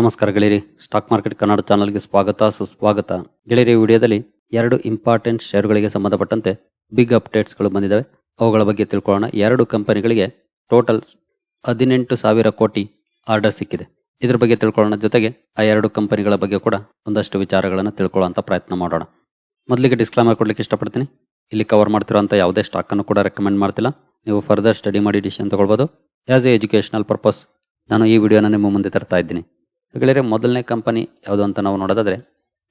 ನಮಸ್ಕಾರ ಗೆಳೆಯರಿ. Stock market Kannada ಚಾನಲ್ಗೆ ಸ್ವಾಗತ, ಸುಸ್ವಾಗತ. ಗೆಳೆಯರಿ ವಿಡಿಯೋದಲ್ಲಿ ಎರಡು ಇಂಪಾರ್ಟೆಂಟ್ ಶೇರುಗಳಿಗೆ ಸಂಬಂಧಪಟ್ಟಂತೆ ಬಿಗ್ ಅಪ್ಡೇಟ್ಸ್ಗಳು ಬಂದಿದ್ದಾವೆ ಅವುಗಳ ಬಗ್ಗೆ ತಿಳ್ಕೊಳ್ಳೋಣ. ಎರಡು ಕಂಪನಿಗಳಿಗೆ ಟೋಟಲ್ ಹದಿನೆಂಟು ಸಾವಿರ ಕೋಟಿ ಆರ್ಡರ್ ಸಿಕ್ಕಿದೆ. ಇದ್ರ ಬಗ್ಗೆ ತಿಳ್ಕೊಳ್ಳೋಣ. ಜೊತೆಗೆ ಆ ಎರಡು ಕಂಪನಿಗಳ ಬಗ್ಗೆ ಕೂಡ ಒಂದಷ್ಟು ವಿಚಾರಗಳನ್ನು ತಿಳ್ಕೊಳ್ಳೋಂಥ ಪ್ರಯತ್ನ ಮಾಡೋಣ. ಮೊದಲಿಗೆ ಡಿಸ್ಕ್ಲೈಮರ್ ಕೊಡ್ಲಿಕ್ಕೆ ಇಷ್ಟಪಡ್ತೀನಿ. ಇಲ್ಲಿ ಕವರ್ ಮಾಡ್ತಿರೋಂಥ ಯಾವುದೇ ಸ್ಟಾಕ್ ಅನ್ನು ಕೂಡ ರೆಕಮೆಂಡ್ ಮಾಡ್ತಿಲ್ಲ. ನೀವು ಫರ್ದರ್ ಸ್ಟಡಿ ಮಾಡಿ ಡಿಸಿಷನ್ ತಗೊಳ್ಬೋದು. ಆಸ್ ಎ ಎಜುಕೇಶನಲ್ ಪರ್ಪಸ್ ನಾನು ಈ ವಿಡಿಯೋನ ನಿಮ್ಮ ಮುಂದೆ ತರ್ತಾ ಇದ್ದೀನಿ. ಗೆಳೆಯರೆ, ಮೊದಲನೇ ಕಂಪನಿ ಯಾವುದು ಅಂತ ನಾವು ನೋಡೋದಾದ್ರೆ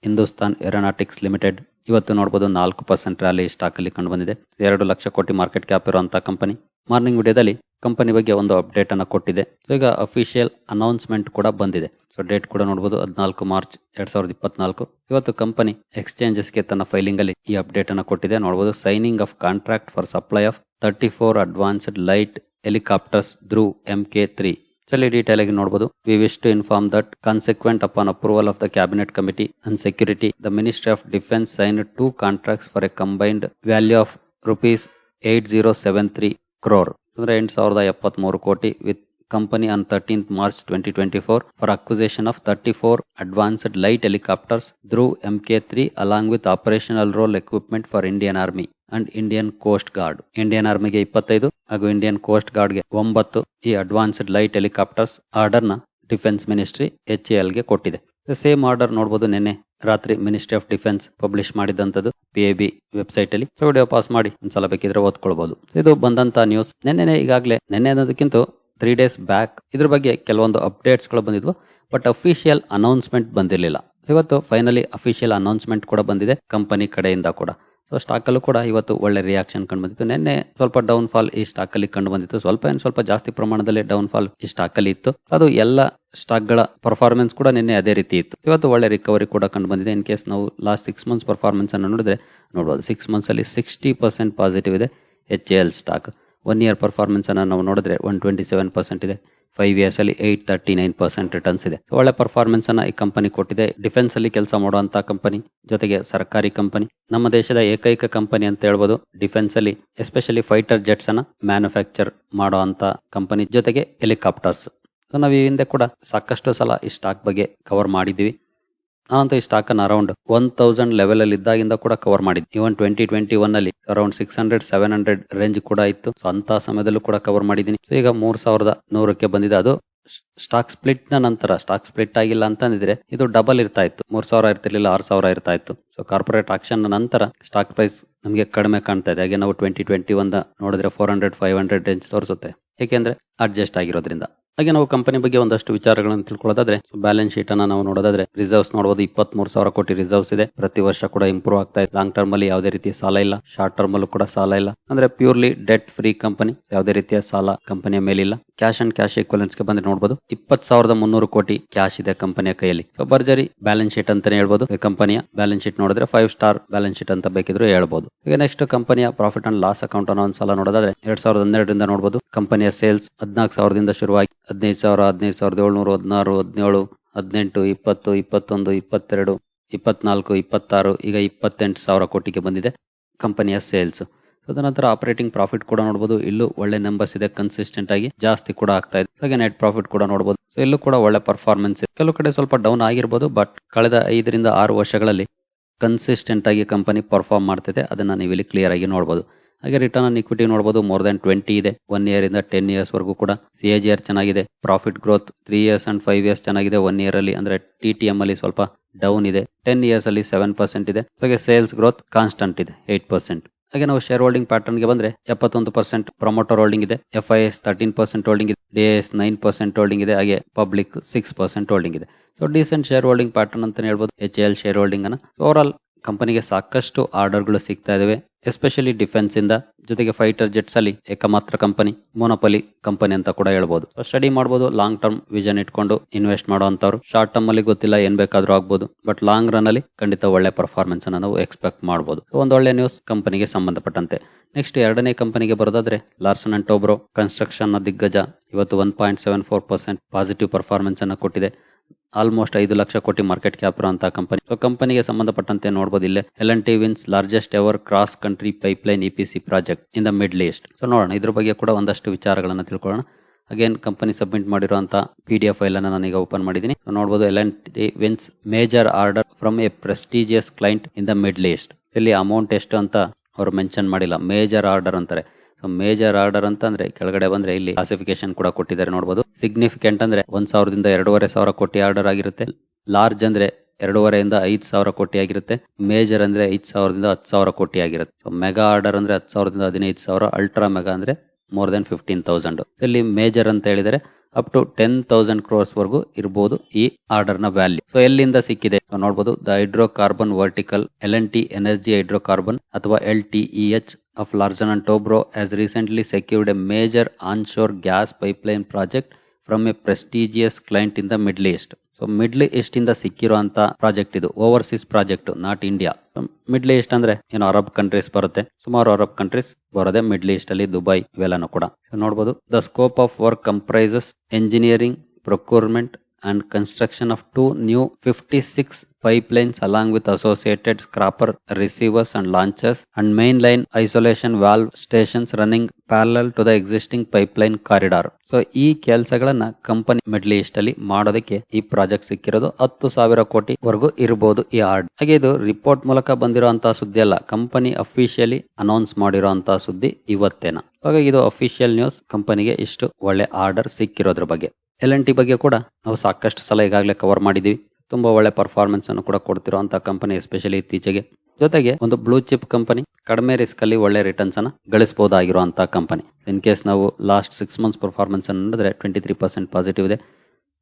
ಹಿಂದೂಸ್ತಾನ್ ಏರೋನಾಟಿಕ್ಸ್ ಲಿಮಿಟೆಡ್. ಇವತ್ತು ನೋಡ್ಬೋದು ನಾಲ್ಕು ಪರ್ಸೆಂಟ್ ರ್ಯಾಲಿ ಸ್ಟಾಕ್ ಅಲ್ಲಿ ಕಂಡು ಬಂದಿದೆ ಎರಡು ಲಕ್ಷ ಕೋಟಿ ಮಾರ್ಕೆಟ್ ಕ್ಯಾಪ್ ಇರುವಂತ ಕಂಪನಿ. ಮಾರ್ನಿಂಗ್ ವಿಡಿಯೋದಲ್ಲಿ ಕಂಪನಿ ಬಗ್ಗೆ ಒಂದು ಅಪ್ಡೇಟ್ ಅನ್ನು ಕೊಟ್ಟಿದೆ. ಈಗ ಅಫಿಷಿಯಲ್ ಅನೌನ್ಸ್ಮೆಂಟ್ ಕೂಡ ಬಂದಿದೆ. ಸೊ, ಡೇಟ್ ಕೂಡ ನೋಡಬಹುದು ಹದಿನಾಲ್ಕು ಮಾರ್ಚ್ ಎರಡ್ ಸಾವಿರದ ಇಪ್ಪತ್ನಾಲ್ಕು. ಇವತ್ತು ಕಂಪನಿ ಎಕ್ಸ್ಚೇಂಜಸ್ಗೆ ತನ್ನ ಫೈಲಿಂಗ್ ಅಲ್ಲಿ ಈ ಅಪ್ಡೇಟ್ ಅನ್ನು ಕೊಟ್ಟಿದೆ. ನೋಡಬಹುದು signing of contract for supply of thirty four advanced light helicopters Dhruv M K three ಚಲಿ detail ಆಗಿ ನೋಡಬಹುದು we wish to inform that consequent upon approval of the cabinet committee and security the ministry of defence sign two contracts for a combined value of rupees eight zero seven three crore ಅಂದ್ರೆ ಎಂಟು ಸಾವಿರದ ಎಪ್ಪತ್ಮೂರು crore with company on thirteenth March twenty twenty four for acquisition of thirty four advanced light helicopters Dhruv M K three along with operational role equipment for Indian army and Indian coast guard. Indian ಆರ್ಮಿಗೆ ಇಪ್ಪತ್ತೈದು ಹಾಗೂ Indian coast ಗಾರ್ಡ್ಗೆ ಒಂಬತ್ತು ಈ advanced light helicopters ಆರ್ಡರ್ನ defence ministry H ಎಲ್ಗೆ ಕೊಟ್ಟಿದೆ same order ನೋಡಬಹುದು ನಿನ್ನೆ ರಾತ್ರಿ ಮಿನಿಸ್ಟ್ರಿ ಆಫ್ ಡಿಫೆನ್ಸ್ ಪಬ್ಲಿಷ್ ಮಾಡಿದಂತದ್ದು ಪಿ ಎ ಬಿ ವೆಬ್ಸೈಟ್ ಅಲ್ಲಿ ಸೊ ವಿಡಿಯೋ ಪಾಸ್ ಮಾಡಿ ಒಂದ್ಸಲ ಬೇಕಿದ್ರೆ ಓದ್ಕೊಳ್ಬಹುದು ಇದು ಬಂದಂತ ನ್ಯೂಸ್. ನಿನ್ನೆ ಈಗಾಗಲೇ, ನಿನ್ನೆ ಅನ್ನೋದಕ್ಕಿಂತ ತ್ರೀ ಡೇಸ್ ಬ್ಯಾಕ್ ಇದ್ರ ಬಗ್ಗೆ ಕೆಲವೊಂದು ಅಪ್ಡೇಟ್ಸ್ಗಳು ಬಂದಿದ್ವು, ಬಟ್ ಅಫಿಷಿಯಲ್ ಅನೌನ್ಸ್ಮೆಂಟ್ ಬಂದಿರಲಿಲ್ಲ. ಇವತ್ತು ಫೈನಲಿ ಅಫಿಷಿಯಲ್ ಅನೌನ್ಸ್ಮೆಂಟ್ ಕೂಡ ಬಂದಿದೆ, ಕಂಪನಿ ಕಡೆಯಿಂದ ಕೂಡ. ಸೊ ಸ್ಟಾಕ್ ಅಲ್ಲೂ ಕೂಡ ಇವತ್ತು ಒಳ್ಳೆ ರಿಯಾಕ್ಷನ್ ಕಂಡು ಬಂದಿತ್ತು. ನಿನ್ನೆ ಸ್ವಲ್ಪ ಡೌನ್ ಫಾಲ್ ಈ ಸ್ಟಾಕ್ ಅಲ್ಲಿ ಕಂಡು ಬಂದಿತ್ತು. ಸ್ವಲ್ಪ ಏನು, ಸ್ವಲ್ಪ ಜಾಸ್ತಿ ಪ್ರಮಾಣದಲ್ಲಿ ಡೌನ್ ಫಾಲ್ ಈ ಸ್ಟಾಕ್ ಅಲ್ಲಿ ಇತ್ತು. ಅದು ಎಲ್ಲ ಸ್ಟಾಕ್ಗಳ ಪರ್ಫಾರ್ಮೆನ್ಸ್ ಕೂಡ ನಿನ್ನೆ ಅದೇ ರೀತಿ ಇತ್ತು. ಇವತ್ತು ಒಳ್ಳೆ ರಿಕವರಿ ಕೂಡ ಕಂಡು ಬಂದಿದೆ. ಇನ್ ಕೇಸ್ ನಾವು ಲಾಸ್ಟ್ ಸಿಕ್ಸ್ ಮಂತ್ಸ್ ಪರ್ಫಾರ್ಮೆನ್ಸ್ ಅನ್ನು ನೋಡಿದ್ರೆ ನೋಡಬಹುದು ಸಿಕ್ಸ್ ಮಂತ್ಸ್ ಅಲ್ಲಿ ಸಿಕ್ಸ್ಟಿ ಪರ್ಸೆಂಟ್ ಪಾಸಿಟಿವ್ ಇದೆ. H L stock one year performance ಅನ್ನು ನಾವು ನೋಡಿದ್ರೆ ಒನ್ ಟ್ವೆಂಟಿ ಸೆವೆನ್ ಪರ್ಸೆಂಟ್ ಇದೆ. ಫೈವ್ ಇಯರ್ಸ್ ಅಲ್ಲಿ eight thirty nine percent returns ಇದೆ ಒಳ್ಳೆ ಪರ್ಫಾರ್ಮೆನ್ಸ್ ಅನ್ನ ಈ ಕಂಪನಿ ಕೊಟ್ಟಿದೆ. ಡಿಫೆನ್ಸ್ ಅಲ್ಲಿ ಕೆಲಸ ಮಾಡುವಂತ ಕಂಪನಿ ಜೊತೆಗೆ ಸರ್ಕಾರಿ ಕಂಪನಿ ನಮ್ಮ ದೇಶದ ಏಕೈಕ ಕಂಪನಿ ಅಂತ ಹೇಳ್ಬೋದು ಡಿಫೆನ್ಸ್ ಅಲ್ಲಿ ಎಸ್ಪೆಷಲಿ ಫೈಟರ್ ಜೆಟ್ಸ್ ಅನ್ನ ಮ್ಯಾನುಫ್ಯಾಕ್ಚರ್ ಮಾಡುವಂತ ಕಂಪನಿ ಜೊತೆಗೆ ಹೆಲಿಕಾಪ್ಟರ್ಸ್ ನಾವು ಈ ಹಿಂದೆ ಕೂಡ ಸಾಕಷ್ಟು ಸಲ ಈ ಸ್ಟಾಕ್ ಬಗ್ಗೆ ಕವರ್ ಮಾಡಿದ್ದೀವಿ. ನಾವಂತೂ ಈ ಸ್ಟಾಕ್ ಅನ್ನು ಅರೌಂಡ್ ಒನ್ ತೌಸಂಡ್ ಲೆವೆಲ್ ಅಲ್ಲಿ ಇದ್ದಾಗಿಂದ ಕೂಡ ಕವರ್ ಮಾಡಿದ್ವಿ. ಇವನ್ ಟ್ವೆಂಟಿ ಟ್ವೆಂಟಿ ಒನ್ ಅಲ್ಲಿ around six hundred seven hundred range ಕೂಡ ಇತ್ತು. ಸೊ ಅಂತ ಸಮಯದಲ್ಲೂ ಕೂಡ ಕವರ್ ಮಾಡಿದ್ದೀನಿ. ಸೊ ಈಗ ಮೂರ್ ಸಾವಿರದ ನೂರಕ್ಕೆ ಬಂದಿದೆ. ಅದು ಸ್ಟಾಕ್ ಸ್ಪ್ಲಿಟ್ನ ನಂತರ ಸ್ಟಾಕ್ ಸ್ಪ್ಲಿಟ್ ಆಗಿಲ್ಲ ಅಂತಂದಿದ್ರೆ ಇದು ಡಬಲ್ ಇರ್ತಾ ಇತ್ತು. ಮೂರ್ ಸಾವಿರ ಇರ್ತಿರ್ಲಿಲ್ಲ, ಆರ್ ಸಾವಿರ ಇರ್ತಾ ಇತ್ತು. ಸೊ ಕಾರ್ಪೊರೇಟ್ ಆಕ್ಷನ್ ನಂತರ ಸ್ಟಾಕ್ ಪ್ರೈಸ್ ನಮಗೆ ಕಡಿಮೆ ಕಾಣ್ತಾ ಇದೆ. ಹಾಗೆ ನಾವು ಟ್ವೆಂಟಿ ಟ್ವೆಂಟಿ ಒನ್ ನೋಡಿದ್ರೆ four hundred five hundred range ತೋರಿಸುತ್ತೆ. ಏಕೆಂದ್ರೆ ಅಡ್ಜಸ್ಟ್ ಆಗಿರೋದ್ರಿಂದ. ಹಾಗೆ ನಾವು ಕಂಪನಿ ಬಗ್ಗೆ ಒಂದಷ್ಟು ವಿಚಾರಗಳನ್ನು ತಿಳ್ಕೊಳ್ಳೋದಾದ್ರೆ ಬ್ಯಾಲೆನ್ಸ್ ಶೀಟ್ ಅನ್ನ ನಾವು ನೋಡೋದಾದ್ರೆ ರಿಸರ್ವ್ಸ್ ನೋಡಬಹುದು ಇಪ್ಪತ್ತ್ ಮೂರು ಸಾವಿರ ಕೋಟಿ ರಿಸರ್ವ್ಸ್ ಇದೆ. ಪ್ರತಿ ವರ್ಷ ಕೂಡ ಇಂಪ್ರೂವ್ ಆಗ್ತಾ ಇದೆ. ಲಾಂಗ್ ಟರ್ಮ್ ಅಲ್ಲಿ ಯಾವುದೇ ರೀತಿಯ ಸಾಲ ಇಲ್ಲ. ಶಾರ್ಟ್ ಟರ್ಮ್ ಅಲ್ಲೂ ಕೂಡ ಸಾಲ ಇಲ್ಲ. ಅಂದ್ರೆ ಪ್ಯೂರ್ಲಿ ಡೆಟ್ ಫ್ರೀ ಕಂಪನಿ ಯಾವುದೇ ರೀತಿಯ ಸಾಲ ಕಂಪನಿಯ ಮೇಲಿಲ್ಲ. ಕ್ಯಾಶ್ ಅಂಡ್ ಕ್ಯಾಶ್ಗೆ ಬಂದ್ರೆ ನೋಡಬಹುದು ಇಪ್ಪತ್ ಸಾವಿರದ ಮುನ್ನೂರು ಕೋಟಿ ಕ್ಯಾಶ್ ಇದೆ ಕಂಪನಿಯ ಕೈಯಲ್ಲಿ. ಬರ್ಜರಿ ಬ್ಯಾಲೆನ್ಸ್ ಶೀಟ್ ಅಂತಾನೆ ಹೇಳ್ಬೋದು. ಈ ಕಂಪನಿಯ ಬ್ಯಾಲೆನ್ಸ್ ಶೀಟ್ ನೋಡಿದ್ರೆ ಫೈವ್ ಸ್ಟಾರ್ ಬ್ಯಾಲೆನ್ಸ್ ಶೀಟ್ ಅಂತ ಬೇಕಿದ್ರು ಹೇಳ್ಬೋದು. ಈಗ ನೆಕ್ಸ್ಟ್ ಕಂಪನಿಯ ಪ್ರಾಫಿಟ್ ಅಂಡ್ ಲಾಸ್ ಅಕೌಂಟ್ ಅನ್ನೋ ಒಂದ್ಸಲ ನೋಡೋದಾದ್ರೆ, ಎರಡ್ ಸಾವಿರದ ಹನ್ನೆರಡರಿಂದ ನೋಡಬಹುದು ಕಂಪನಿಯ ಸೇಲ್ಸ್ ಹದಿನಾಲ್ಕು ಸಾವಿರದಿಂದ ಶುರುವಾಗಿ, ಹದಿನೈದು ಸಾವಿರ, ಹದಿನೈದು ಸಾವಿರದ ಏಳ್ನೂರು, ಹದಿನಾರು, ಹದಿನೇಳು, ಹದಿನೆಂಟು, ಇಪ್ಪತ್ತು, ಇಪ್ಪತ್ತೊಂದು, ಇಪ್ಪತ್ತೆರಡು, ಇಪ್ಪತ್ನಾಲ್ಕು, ಇಪ್ಪತ್ತಾರು, ಈಗ ಇಪ್ಪತ್ತೆಂಟು ಸಾವಿರ ಕೋಟಿಗೆ ಬಂದಿದೆ ಕಂಪನಿಯ ಸೇಲ್ಸ್ ತದನಂತರ ಆಪರೇಟಿಂಗ್ ಪ್ರಾಫಿಟ್ ಕೂಡ ನೋಡಬಹುದು ಇಲ್ಲೂ ಒಳ್ಳೆ ನಂಬರ್ಸ್ ಇದೆ ಕನ್ಸಿಸ್ಟೆಂಟ್ ಆಗಿ ಜಾಸ್ತಿ ಕೂಡ ಆಗ್ತಾ ಇದೆ. ಹಾಗೆ ನೆಟ್ ಪ್ರಾಫಿಟ್ ಕೂಡ ನೋಡಬಹುದು ಇಲ್ಲೂ ಕೂಡ ಒಳ್ಳೆ ಪರ್ಫಾರ್ಮೆನ್ಸ್ ಇದೆ. ಕೆಲವು ಕಡೆ ಸ್ವಲ್ಪ ಡೌನ್ ಆಗಿರ್ಬೋದು ಬಟ್ ಕಳೆದ ಐದರಿಂದ ಆರು ವರ್ಷಗಳಲ್ಲಿ ಕನ್ಸಿಸ್ಟೆಂಟ್ ಆಗಿ ಕಂಪನಿ ಪರ್ಫಾರ್ಮ್ ಮಾಡ್ತಿದೆ. ಅದನ್ನ ನೀವು ಇಲ್ಲಿ ಕ್ಲಿಯರ್ ಆಗಿ ನೋಡಬಹುದು ಹಾಗೆ ರಿಟರ್ನ್ ಆನ್ ಇಕ್ವಿಟಿ ನೋಡಬಹುದು ಮೋರ್ ದನ್ ಟ್ವೆಂಟಿ ಇದೆ. ಒನ್ ಇಯರ್ ಇಂದ ಟೆನ್ ಇಯರ್ಸ್ ವರೆಗೂ ಕೂಡ ಸಿ ಎ ಜಿ ಆರ್ ಚೆನ್ನಾಗಿದೆ. Profit growth three years and five years ಚೆನ್ನಾಗಿದೆ. ಒನ್ ಇಯರ್ ಅಲ್ಲಿ ಅಂದ್ರೆ ಟಿ ಟಿ ಎಂ ಅಲ್ಲಿ ಸ್ವಲ್ಪ ಡೌನ್ ಇದೆ. ಟೆನ್ ಇಯರ್ಸ್ ಅಲ್ಲಿ ಸೆವೆನ್ ಪರ್ಸೆಂಟ್ ಇದೆ. ಹಾಗೆ ಸೇಲ್ಸ್ ಗ್ರೋತ್ ಕಾನ್ಸ್ಟಂಟ್ ಇದೆ ಏಟ್ ಪರ್ಸೆಂಟ್ ಹಾಗೆ ನಾವು ಶೇರ್ ಹೋಲ್ಡಿಂಗ್ ಪ್ಯಾಟರ್ನ್ಗೆ ಬಂದ್ರೆ ಎಪ್ಪತ್ತೊಂದು ಪರ್ಸೆಂಟ್ ಪ್ರಮೋಟರ್ ಹೋಲ್ಡಿಂಗ್ ಇದೆ F I S thirteen percent holding ಇದೆ D S nine percent holding ಇದೆ, ಹಾಗೆ ಪಬ್ಲಿಕ್ ಸಿಕ್ಸ್ ಪರ್ಸೆಂಟ್ ಹೋಲ್ಡಿಂಗ್ ಇದೆ. So decent share holding pattern ಅಂತ ಹೇಳ್ಬೋದು ಎಚ್ ಎಲ್ ಶೇರ್ ಹೋಲ್ಡಿಂಗ್ ಅನ್ನ. ಓವರ್ ಆಲ್ ಕಂಪನಿಗೆ ಸಾಕಷ್ಟು ಆರ್ಡರ್ಗಳು ಸಿಗ್ತಾ ಇದಾವೆ, ಎಸ್ಪೆಷಲಿ ಡಿಫೆನ್ಸ್ ಇಂದ ಜೊತೆಗೆ ಫೈಟರ್ ಜೆಟ್ಸ್ ಅಲ್ಲಿ ಏಕಮಾತ್ರ ಕಂಪನಿ, ಮೋನೋಪಲಿ ಕಂಪನಿ ಅಂತ ಕೂಡ ಹೇಳ್ಬೋದು. ಸ್ಟಡಿ ಮಾಡಬಹುದು ಲಾಂಗ್ ಟರ್ಮ್ ವಿಷನ್ ಇಟ್ಕೊಂಡು ಇನ್ವೆಸ್ಟ್ ಮಾಡುವಂತವ್ರು ಶಾರ್ಟ್ ಟರ್ಮ್ ಅಲ್ಲಿ ಗೊತ್ತಿಲ್ಲ ಏನ್ ಬೇಕಾದ್ರೂ ಆಗ್ಬೋದು ಬಟ್ ಲಾಂಗ್ ರನ್ ಅಲ್ಲಿ ಖಂಡಿತ ಒಳ್ಳೆ ಪರ್ಫಾರ್ಮೆನ್ಸ್ ಅನ್ನ ನಾವು ಎಕ್ಸ್ಪೆಕ್ಟ್ ಮಾಡಬಹುದು ಒಂದು ಒಳ್ಳೆ ನ್ಯೂಸ್ ಕಂಪನಿಗೆ ಸಂಬಂಧಪಟ್ಟಂತೆ. ನೆಕ್ಸ್ಟ್ ಎರಡನೇ ಕಂಪನಿಗೆ ಬರೋದಾದ್ರೆ ಲಾರ್ಸನ್ ಅಂಡ್ ಟೋಬ್ರೋ ಕನ್ಸ್ಟ್ರಕ್ಷನ್ನ ದಿಗ್ಗಜ. ಇವತ್ತು one point seven four percent positive performance ಅನ್ನ ಕೊಟ್ಟಿದೆ. ಆಲ್ಮೋಸ್ಟ್ ಐದು ಲಕ್ಷ ಕೋಟಿ ಮಾರ್ಕೆಟ್ ಕ್ಯಾಪ್ ಇರುವಂತ ಕಂಪನಿ ಸೊ ಕಂಪನಿಗೆ ಸಂಬಂಧಪಟ್ಟಂತೆ ನೋಡಬಹುದು ಇಲ್ಲೇ. L N T wins largest ever cross country pipeline E P project in the Middle East so ನೋಡೋಣ. ಇದ್ರ ಬಗ್ಗೆ ಕೂಡ ಒಂದಷ್ಟು ವಿಚಾರಗಳನ್ನ ತಿಳ್ಕೊಳ್ಳೋಣ. ಅಗೇನ್ ಕಂಪನಿ ಸಬ್ಮಿಟ್ ಮಾಡಿರುವಂತ ಪಿ ಡಿ ಎಫ್ ಫೈಲ್ ಅನ್ನ ನಾನೀಗ ಓಪನ್ ಮಾಡಿದ್ದೀನಿ ನೋಡಬಹುದು L N T wins major order from a prestigious client in the Middle East ಇಲ್ಲಿ ಅಮೌಂಟ್ ಎಷ್ಟು ಅಂತ ಅವ್ರು ಮೆನ್ಷನ್ ಮಾಡಿಲ್ಲ. ಮೇಜರ್ ಆರ್ಡರ್ ಅಂತಾರೆ. ಮೇಜರ್ ಆರ್ಡರ್ ಅಂತ ಅಂದ್ರೆ ಕೆಳಗಡೆ ಬಂದ್ರೆ ಇಲ್ಲಿ ಕ್ಲಾಸಿಫಿಕೇಶನ್ ಕೂಡ ಕೊಟ್ಟಿದ್ದಾರೆ ನೋಡಬಹುದು ಸಿಗ್ನಿಫಿಕೆಂಟ್ ಅಂದ್ರೆ ಒಂದ್ ಸಾವಿರದಿಂದ ಎರಡೂವರೆ ಸಾವಿರ ಕೋಟಿ ಆರ್ಡರ್ ಆಗಿರುತ್ತೆ. ಲಾರ್ಜ್ ಅಂದ್ರೆ ಎರಡೂವರೆಯಿಂದ ಐದ್ ಸಾವಿರ ಕೋಟಿ ಆಗಿರುತ್ತೆ. ಮೇಜರ್ ಅಂದ್ರೆ ಐದ್ ಸಾವಿರದಿಂದ ಹತ್ತು ಸಾವಿರ ಕೋಟಿ ಆಗಿರುತ್ತೆ. ಸೊ ಮೆಗಾ ಆರ್ಡರ್ ಅಂದ್ರೆ ಹತ್ತು ಸಾವಿರದಿಂದ ಹದಿನೈದು ಸಾವಿರ ಅಲ್ಟ್ರಾ ಮೆಗಾ ಅಂದ್ರೆ ಮೋರ್ ದೆನ್ ಫಿಫ್ಟೀನ್ ತೌಸಂಡ್ ಇಲ್ಲಿ ಮೇಜರ್ ಅಂತ ಹೇಳಿದರೆ up to ten thousand crores ವರೆಗೂ ಇರಬಹುದು ಈ ಆರ್ಡರ್ನ ವ್ಯಾಲ್ಯೂ ಸೊ ಎಲ್ಲಿಂದ ಸಿಕ್ಕಿದೆ? ನೋಡಬಹುದು the hydrocarbon vertical L N T energy hydrocarbon ಅಥವಾ L T E H of Larsen and Toubro has recently secured a major onshore gas pipeline project from a prestigious client in the Middle East so Middle East ಇಂದ ಸಿಕ್ಕಿರುವಂತ project ಇದು overseas project not India Middle East ಅಂದ್ರೆ ಏನು Arab countries ಬರುತ್ತೆ. ಸುಮಾರು Arab countries ಬರೋದೇ Middle East ಅಲ್ಲಿ Dubai ಇವೆಲ್ಲನೂ ಕೂಡ. ನೋಡಬಹುದು the scope of work comprises engineering procurement and construction of two new 56 pipelines along with associated scrapper receivers and launchers and mainline isolation valve stations running parallel to the existing pipeline corridor. So ಈ ಕೆಲಸಗಳನ್ನ company middle East ಅಲ್ಲಿ ಮಾಡೋದಕ್ಕೆ ಈ project ಸಿಕ್ಕಿರೋದು ಹತ್ತು ಸಾವಿರ ಕೋಟಿ ವರೆಗೂ ಇರಬಹುದು ಈ ಆರ್ಡ್ ಹಾಗೆ ಇದು ರಿಪೋರ್ಟ್ ಮೂಲಕ ಬಂದಿರುವಂತಹ ಸುದ್ದಿ ಅಲ್ಲ ಕಂಪನಿ ಅಫಿಷಿಯಲಿ ಅನೌನ್ಸ್ ಮಾಡಿರುವಂತಹ ಸುದ್ದಿ ಇವತ್ತೇನ ಹಾಗಾಗಿ ಇದು ಅಫಿಷಿಯಲ್ ನ್ಯೂಸ್ ಕಂಪನಿಗೆ ಇಷ್ಟು ಒಳ್ಳೆ ಆರ್ಡರ್ ಸಿಕ್ಕಿರೋದ್ರ ಬಗ್ಗೆ ಎಲ್ ಎನ್ ಟಿ ಬಗ್ಗೆ ಕೂಡ ನಾವು ಸಾಕಷ್ಟು ಸಲ ಈಗಾಗಲೇ ಕವರ್ ಮಾಡಿದ್ದೀವಿ. ತುಂಬಾ ಒಳ್ಳೆ ಪರ್ಫಾರ್ಮೆನ್ಸ್ ಅನ್ನು ಕೂಡ ಕೊಡ್ತಿರುವಂತ ಕಂಪನಿ ಎಸ್ಪೆಷಲಿ ಇತ್ತೀಚೆಗೆ. ಜೊತೆಗೆ ಒಂದು ಬ್ಲೂ ಚಿಪ್ ಕಂಪನಿ ಕಡಿಮೆ ರಿಸ್ಕ್ ಅಲ್ಲಿ ಒಳ್ಳೆ ರಿಟರ್ನ್ಸ್ ಅನ್ನ ಗಳಿಸಬಹುದಾಗಿರುವಂತಹ ಕಂಪನಿ ಇನ್ ಕೇಸ್ ನಾವು ಲಾಸ್ಟ್ ಸಿಕ್ಸ್ ಮಂತ್ಸ್ ಪರ್ಫಾರ್ಮೆನ್ಸ್ ಅನ್ನು ನೋಡಿದ್ರೆ ಟ್ವೆಂಟಿ ತ್ರೀ ಪರ್ಸೆಂಟ್ ಪಾಸಿಟಿವ್ ಇದೆ.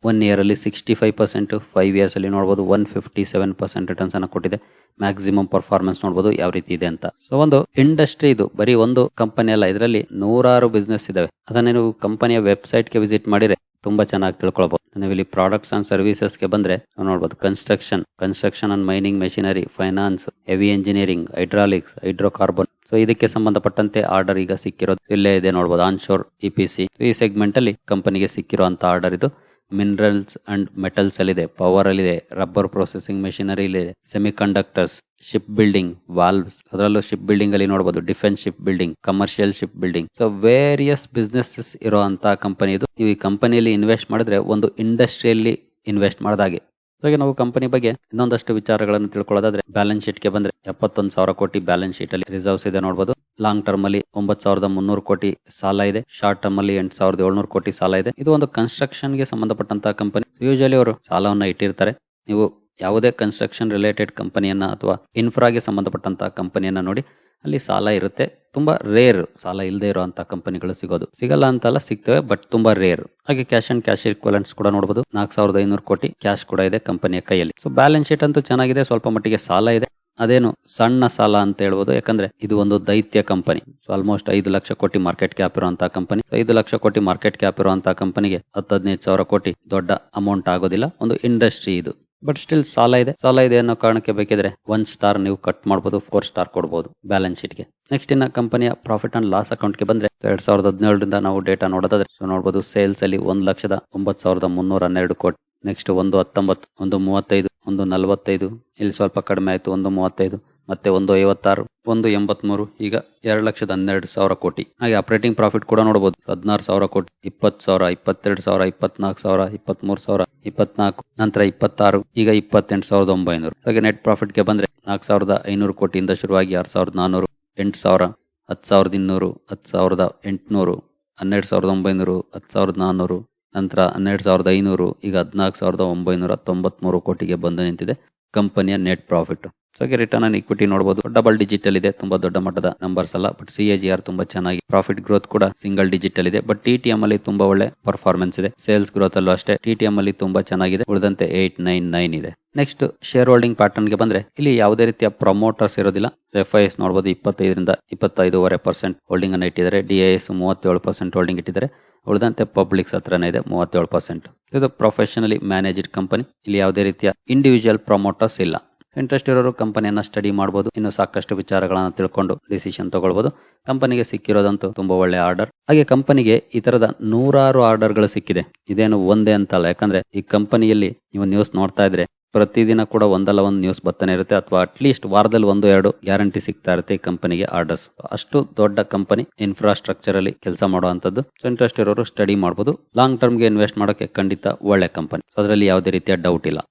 ಒನ್ ಇಯರ್ ಅಲ್ಲಿ sixty five percent five years ಅಲ್ಲಿ ನೋಡಬಹುದು one fifty seven percent returns ಅನ್ನು ಕೊಟ್ಟಿದೆ. ಮ್ಯಾಕ್ಸಿಮಮ್ ಪರ್ಫಾರ್ಮೆನ್ಸ್ ನೋಡಬಹುದು ಯಾವ ರೀತಿ ಇದೆ ಅಂತ. ಸೊ ಒಂದು ಇಂಡಸ್ಟ್ರಿ ಇದು. ಬರೀ ಒಂದು ಕಂಪನಿ ಅಲ್ಲ, ಇದರಲ್ಲಿ ನೂರಾರು ಬಿಸ್ನೆಸ್ ಇದಾವೆ. ಅದನ್ನ ನೀವು ಕಂಪನಿಯ ವೆಬ್ಸೈಟ್ಗೆ ವಿಸಿಟ್ ಮಾಡಿದ್ರೆ ತುಂಬಾ ಚೆನ್ನಾಗಿ ತಿಳ್ಕೊಳ್ಬಹುದು ನೀವು ಇಲ್ಲಿ ಪ್ರಾಡಕ್ಟ್ಸ್ ಅಂಡ್ ಸರ್ವಿಸಸ್ಗೆ ಬಂದ್ರೆ ನಾವು ನೋಡಬಹುದು construction construction and mining machinery finance heavy engineering hydraulics hydrocarbon so ಇದಕ್ಕೆ ಸಂಬಂಧಪಟ್ಟಂತೆ ಆರ್ಡರ್ ಈಗ ಸಿಕ್ಕಿರೋದು ಇಲ್ಲೇ ಇದೆ ನೋಡ್ಬೋದು ಆನ್ಶೋರ್ ಇ ಪಿ ಸಿ ಈ ಸೆಗ್ಮೆಂಟ್ ಅಲ್ಲಿ ಕಂಪನಿಗೆ ಸಿಕ್ಕಿರುವಂತಹ ಆರ್ಡರ್ ಇದು. ಮಿನರಲ್ಸ್ ಅಂಡ್ ಮೆಟಲ್ಸ್ ಅಲ್ಲಿ ಇದೆ ಪವರ್ ಅಲ್ಲಿ ಇದೆ ರಬ್ಬರ್ ಪ್ರೊಸೆಸಿಂಗ್ ಮೆಷಿನರಿ ಇದೆ semiconductors ship building valves. ಅದರಲ್ಲೂ ಶಿಪ್ ಬಿಲ್ಡಿಂಗ್ ಅಲ್ಲಿ ನೋಡಬಹುದು defence ship building commercial ship building so various businesses ಇರುವಂತಹ ಕಂಪನಿ ಇದು. ಈ ಕಂಪನಿಯಲ್ಲಿ ಇನ್ವೆಸ್ಟ್ ಮಾಡಿದ್ರೆ ಒಂದು ಇಂಡಸ್ಟ್ರಿಯಲ್ಲಿ ಇನ್ವೆಸ್ಟ್ ಮಾಡಿದಾಗೆ. ಹಾಗೆ ನಾವು ಕಂಪನಿ ಬಗ್ಗೆ ಇನ್ನೊಂದಷ್ಟು ವಿಚಾರಗಳನ್ನು ತಿಳ್ಕೊಳ್ಳೋದಾದ್ರೆ ಬ್ಯಾಲೆನ್ಸ್ ಶೀಟ್ಗೆ ಬಂದ್ರೆ ಎಪ್ಪತ್ತೊಂದು ಸಾವಿರ ಕೋಟಿ ಬ್ಯಾಲೆನ್ಸ್ ಶೀಟ್ ಅಲ್ಲಿ ರಿಸರ್ವ್ಸ್ ಇದೆ ನೋಡಬಹುದು ಲಾಂಗ್ ಟರ್ಮ್ ಅಲ್ಲಿ ಒಂಬತ್ತು ಸಾವಿರದ ಮುನ್ನೂರು ಕೋಟಿ ಸಾಲ ಇದೆ. ಶಾರ್ಟ್ ಟರ್ಮ್ ಅಲ್ಲಿ ಎಂಟು ಸಾವಿರದ ಏಳ್ನೂರು ಕೋಟಿ ಸಾಲ ಇದೆ. ಇದು ಒಂದು ಕನ್ಸ್ಟ್ರಕ್ಷನ್ಗೆ ಸಂಬಂಧಪಟ್ಟಂತಹ ಕಂಪನಿ. ಯೂಶಲಿ ಅವರು ಸಾಲವನ್ನ ಇಟ್ಟಿರ್ತಾರೆ. ನೀವು ಯಾವುದೇ ಕನ್ಸ್ಟ್ರಕ್ಷನ್ ರಿಲೇಟೆಡ್ ಕಂಪನಿಯನ್ನ ಅಥವಾ ಇನ್ಫ್ರಾಗೆ ಸಂಬಂಧಪಟ್ಟಂತಹ ಕಂಪನಿಯನ್ನ ನೋಡಿ. ಅಲ್ಲಿ ಸಾಲ ಇರುತ್ತೆ. ತುಂಬಾ ರೇರ್ ಸಾಲ ಇಲ್ಲದೆ ಇರುವಂತಹ ಕಂಪನಿಗಳು ಸಿಗೋದು. ಸಿಗಲ್ಲ ಅಂತಲ್ಲ ಸಿಗ್ತವೆ, ಬಟ್ ತುಂಬಾ ರೇರ್. ಹಾಗೆ ಕ್ಯಾಶ್ ಅಂಡ್ ಕ್ಯಾಶ್ ಇಕ್ವಲೆಂಟ್ಸ್ ಕೂಡ ನೋಡಬಹುದು ನಾಲ್ಕು ಸಾವಿರದ ಐನೂರು ಕೋಟಿ ಕ್ಯಾಶ್ ಕೂಡ ಇದೆ ಕಂಪನಿಯ ಕೈಯಲ್ಲಿ. ಸೊ ಬ್ಯಾಲೆನ್ಸ್ ಶೀಟ್ ಅಂತೂ ಚೆನ್ನಾಗಿದೆ. ಸ್ವಲ್ಪ ಮಟ್ಟಿಗೆ ಸಾಲ ಇದೆ. ಅದೇನು ಸಣ್ಣ ಸಾಲ ಅಂತ ಹೇಳ್ಬೋದು. ಯಾಕಂದ್ರೆ ಇದು ಒಂದು ದೈತ್ಯ ಕಂಪನಿ ಆಲ್ಮೋಸ್ಟ್ ಐದು ಲಕ್ಷ ಕೋಟಿ ಮಾರ್ಕೆಟ್ ಕ್ಯಾಪ್ ಇರುವಂತಹ ಕಂಪನಿ ಐದು ಲಕ್ಷ ಕೋಟಿ ಮಾರ್ಕೆಟ್ ಕ್ಯಾಪ್ ಇರುವಂತಹ ಕಂಪನಿಗೆ ಹತ್ತು ಹದಿನೈದು ಸಾವಿರ ಕೋಟಿ ದೊಡ್ಡ ಅಮೌಂಟ್ ಆಗೋದಿಲ್ಲ. ಒಂದು ಇಂಡಸ್ಟ್ರಿ ಇದು. ಬಟ್ ಸ್ಟಿಲ್ ಸಾಲ ಇದೆ. ಸಾಲ ಇದೆ ಅನ್ನೋ ಕಾರಣಕ್ಕೆ ಬೇಕಿದ್ರೆ ಒನ್ ಸ್ಟಾರ್ ನೀವು ಕಟ್ ಮಾಡಬಹುದು ಫೋರ್ ಸ್ಟಾರ್ ಕೊಡಬಹುದು ಬ್ಯಾಲೆನ್ಸ್ ಶೀಟ್ಗೆ. ನೆಕ್ಸ್ಟ್ ಇನ್ನ ಕಂಪನಿಯ ಪ್ರಾಫಿಟ್ ಅಂಡ್ ಲಾಸ್ ಅಕೌಂಟ್ಗೆ ಬಂದ್ರೆ ಎರಡ್ ಸಾವಿರದ ಹದಿನೇಳರಿಂದ ನಾವು ಡೇಟಾ ನೋಡೋದಾದ್ರೆ ಸೊ ನೋಡಬಹುದು ಸೇಲ್ಸ್ ಅಲ್ಲಿ ಒಂದ್ ಲಕ್ಷದ ಒಂಬತ್ತು ಸಾವಿರದ ಮುನ್ನೂರ ಹನ್ನೆರಡು ಕೋಟಿ. ನೆಕ್ಸ್ಟ್ ಒಂದು ಹತ್ತೊಂಬತ್ತು, ಒಂದು ಮೂವತ್ತೈದು. ಒಂದು ನಲವತ್ತೈದು, ಇಲ್ಲಿ ಸ್ವಲ್ಪ ಕಡಿಮೆ ಆಯಿತು, ಒಂದು ಮೂವತ್ತೈದು, ಮತ್ತೆ ಒಂದು ಐವತ್ತಾರು, ಒಂದು ಎಂಬತ್ಮೂರು, ಈಗ ಎರಡು ಲಕ್ಷದ ಹನ್ನೆರಡು ಸಾವಿರ ಕೋಟಿ. ಹಾಗೆ ಆಪರೇಟಿಂಗ್ ಪ್ರಾಫಿಟ್ ಕೂಡ ನೋಡಬಹುದು ಹದಿನಾರು ಸಾವಿರ ಕೋಟಿ, ಇಪ್ಪತ್ತು ಸಾವಿರ, ಇಪ್ಪತ್ತೆರಡು ಸಾವಿರ, ಇಪ್ಪತ್ನಾಲ್ಕು ಸಾವಿರ, ಇಪ್ಪತ್ಮೂರು ಸಾವಿರ, ಇಪ್ಪತ್ನಾಲ್ಕು, ನಂತರ ಇಪ್ಪತ್ತಾರು, ಈಗ ಇಪ್ಪತ್ತೆಂಟು ಸಾವಿರದ ಒಂಬೈನೂರು. ಹಾಗೆ ನೆಟ್ ಪ್ರಾಫಿಟ್ಗೆ ಬಂದ್ರೆ ನಾಲ್ಕು ಸಾವಿರದ ಐನೂರು ಕೋಟಿಯಿಂದ ಶುರುವಾಗಿ ಆರು ಸಾವಿರದ ನಾನೂರು, ಎಂಟು ಸಾವಿರ, ಹತ್ತು ಸಾವಿರದ ಇನ್ನೂರು, ಹತ್ತು ಸಾವಿರದ ಎಂಟುನೂರು, ಹನ್ನೆರಡು ಸಾವಿರದ ಒಂಬೈನೂರು, ಹತ್ತು ಸಾವಿರದ ನಾನ್ನೂರು ನಂತರ ಹನ್ನೆರಡು ಸಾವಿರದ ಐನೂರು, ಈಗ ಹದಿನಾಲ್ಕು ಸಾವಿರದ ಒಂಬೈನೂರ ತೊಂಬತ್ಮೂರು ಕೋಟಿಗೆ ಬಂದು ನಿಂತಿದೆ ಕಂಪನಿಯ ನೆಟ್ ಪ್ರಾಫಿಟ್ ಸೊ ಹಾಗೆ ರಿಟರ್ನ್ ಆನ್ ಇಕ್ವಿಟಿ ನೋಡಬಹುದು ಡಬಲ್ ಡಿಜಿಟಲ್ ಇದೆ ತುಂಬಾ ದೊಡ್ಡ ಮಟ್ಟದ ನಂಬರ್ಸ್ ಅಲ್ಲ but C A G R ತುಂಬಾ ಚೆನ್ನಾಗಿ ಪ್ರಾಫಿಟ್ ಗ್ರೋತ್ ಕೂಡ ಸಿಂಗಲ್ ಡಿಜಿಟಲ್ ಇದೆ ಬಟ್ ಟಿ ಟಿ ಎಂ ಅಲ್ಲಿ ತುಂಬಾ ಒಳ್ಳೆ ಪರ್ಫಾರ್ಮೆನ್ಸ್ ಇದೆ. ಸೇಲ್ಸ್ ಗ್ರೋತ್ ಅಲ್ಲೂ ಅಷ್ಟೇ. ಟಿ ಟಿ ಎಂ ಅಲ್ಲಿ ತುಂಬಾ ಚೆನ್ನಾಗಿದೆ. ಉಳಿದಂತೆ ಏಟ್ ನೈನ್ ನೈನ್ ಇದೆ. ನೆಕ್ಸ್ಟ್ ಶೇರ್ ಹೋಲ್ಡಿಂಗ್ ಪ್ಯಾಟರ್ನ್ಗೆ ಬಂದ್ರೆ, ಇಲ್ಲಿ ಯಾವುದೇ ರೀತಿಯ ಪ್ರಮೋಟರ್ಸ್ ಇರೋದಿಲ್ಲ. ಎಫ್ ಐ ಎಸ್ ನೋಡಬಹುದು ಇಪ್ಪತ್ತೈದರಿಂದ ಇಪ್ಪತ್ತೈದೂವರೆ ಪರ್ಸೆಂಟ್ ಹೋಲ್ಡಿಂಗ್ ಅನ್ನು ಇಟ್ಟಿದ್ದಾರೆ. ಡಿ ಎಸ್ ಮೂವತ್ತೇಳು ಪರ್ಸೆಂಟ್ ಹೋಲ್ಡಿಂಗ್ ಇಟ್ಟಿದ್ದಾರೆ. ಉಳಿದಂತೆ ಪಬ್ಲಿಕ್ಸ್ ಹತ್ರನೇ ಇದೆ, ಮೂವತ್ತೇಳು ಪರ್ಸೆಂಟ್. ಇದು ಪ್ರೊಫೆಷನಲಿ ಮ್ಯಾನೇಜ್ಡ್ ಕಂಪನಿ ಇಲ್ಲಿ ಯಾವುದೇ ರೀತಿಯ ಇಂಡಿವಿಜುವಲ್ ಪ್ರಮೋಟರ್ಸ್ ಇಲ್ಲ. ಇಂಟ್ರೆಸ್ಟ್ ಇರೋರು ಕಂಪನಿಯನ್ನ ಸ್ಟಡಿ ಮಾಡಬಹುದು ಇನ್ನು ಸಾಕಷ್ಟು ವಿಚಾರಗಳನ್ನು ತಿಳ್ಕೊಂಡು ಡಿಸಿಷನ್ ತಗೊಳ್ಬಹುದು ಕಂಪನಿಗೆ ಸಿಕ್ಕಿರೋದಂತೂ ತುಂಬಾ ಒಳ್ಳೆ ಆರ್ಡರ್ ಹಾಗೆ ಕಂಪನಿಗೆ ಈ ತರದ ನೂರಾರು ಆರ್ಡರ್ಗಳು ಸಿಕ್ಕಿದೆ. ಇದೇನು ಒಂದೇ ಅಂತಲ್ಲ. ಯಾಕಂದ್ರೆ ಈ ಕಂಪನಿಯಲ್ಲಿ ನೀವು ನ್ಯೂಸ್ ನೋಡ್ತಾ ಇದ್ರೆ ಪ್ರತಿದಿನ ಕೂಡ ಒಂದಲ್ಲ ಒಂದು ನ್ಯೂಸ್ ಬರ್ತಾನೆ ಇರುತ್ತೆ ಅಥವಾ ಅಟ್ಲೀಸ್ಟ್ ವಾರದಲ್ಲಿ ಒಂದು, ಎರಡು ಗ್ಯಾರಂಟಿ ಸಿಗ್ತಾ ಇರುತ್ತೆ ಈ ಕಂಪನಿಗೆ ಆರ್ಡರ್ಸ್ ಅಷ್ಟು ದೊಡ್ಡ ಕಂಪನಿ ಇನ್ಫ್ರಾಸ್ಟ್ರಕ್ಚರ್ ಅಲ್ಲಿ ಕೆಲಸ ಮಾಡುವಂತದ್ದು ಸೊ ಇಂಟ್ರೆಸ್ಟ್ ಇರೋರು ಸ್ಟಡಿ ಮಾಡಬಹುದು ಲಾಂಗ್ ಟರ್ಮ್ಗೆ ಇನ್ವೆಸ್ಟ್ ಮಾಡೋಕೆ ಖಂಡಿತ ಒಳ್ಳೆ ಕಂಪನಿ ಅದರಲ್ಲಿ ಯಾವುದೇ ರೀತಿಯ ಡೌಟ್ ಇಲ್ಲ.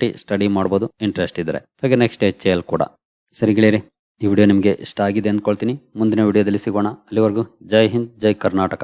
ಟಿ ಸ್ಟಡಿ ಮಾಡಬಹುದು ಇಂಟ್ರೆಸ್ಟ್ ಇದ್ರೆ. ಹಾಗೆ ನೆಕ್ಸ್ಟ್ ಎಚ್ ಎಲ್ ಕೂಡ. ಸರಿ ಗೆಳೆಯರಿ, ಈ ವಿಡಿಯೋ ನಿಮಗೆ ಇಷ್ಟ ಆಗಿದೆ ಅಂದ್ಕೊಳ್ತೀನಿ. ಮುಂದಿನ ವಿಡಿಯೋದಲ್ಲಿ ಸಿಗೋಣ. ಅಲ್ಲಿವರೆಗೂ ಜೈ ಹಿಂದ್, ಜೈ ಕರ್ನಾಟಕ.